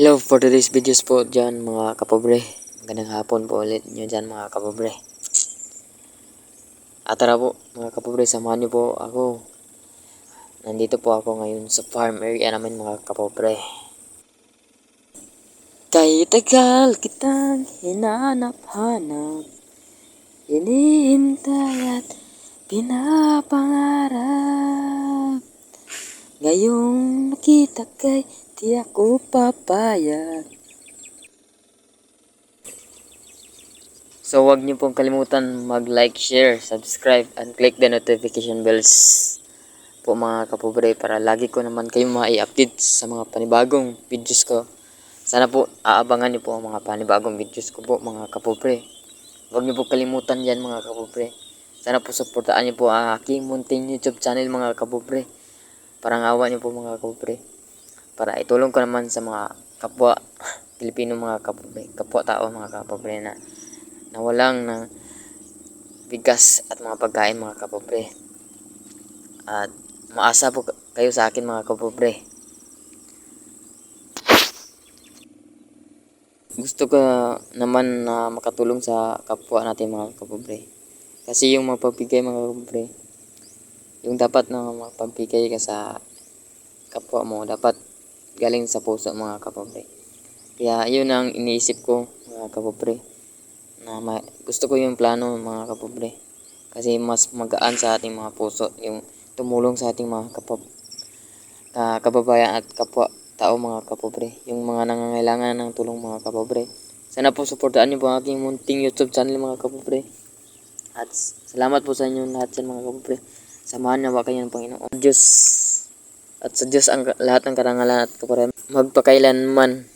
Hello for today's videos po dyan mga kapobre. Magandang hapon po ulit nyo dyan mga kapobre. At tara po mga kapobre, samahan nyo po ako. Nandito po ako ngayon sa farm area namin mga kapobre. Kay tagal kitang hinanap-hanap Hinihintay at pinapangarap Ngayong nakita kay di ako papayag So wag niyo pong kalimutan mag-like, share, subscribe, and click the notification bells po mga kapobre para lagi ko naman kayo ma-update sa mga panibagong videos ko. Sana po aabangan niyo po ang mga panibagong videos ko po mga kapobre. Huwag niyo po kalimutan yan mga kapobre. Sana po supportaan niyo po ang aking munting YouTube channel mga kapobre. Parang awa niyo po mga kapobre. Para itulong ko naman sa mga kapwa Pilipino mga kapobre. Kapwa tao mga kapobre na nawalang ng bigas at mga pagkain mga kapobre. At maasa po kayo sa akin mga kapobre. gusto ko naman na makatulong sa kapwa natin mga kapobre. Kasi yung mapagbigay mga kapobre, yung dapat na mapagbigay ka sa kapwa mo, dapat galing sa puso mga kapobre. Kaya yun ang iniisip ko mga kapobre. Na ma- gusto ko yung plano mga kapobre. Kasi mas magaan sa ating mga puso yung tumulong sa ating mga kapab ka kababayan at kapwa tao mga kapobre. Yung mga nangangailangan ng tulong mga kapobre. Sana po suportaan niyo po ang aking munting YouTube channel mga kapobre. At salamat po sa inyo lahat yan mga kapobre. Samahan niyo ba kayo ng Panginoon. Diyos at sa Diyos ang lahat ng karangalan at kaparan. Magpakailanman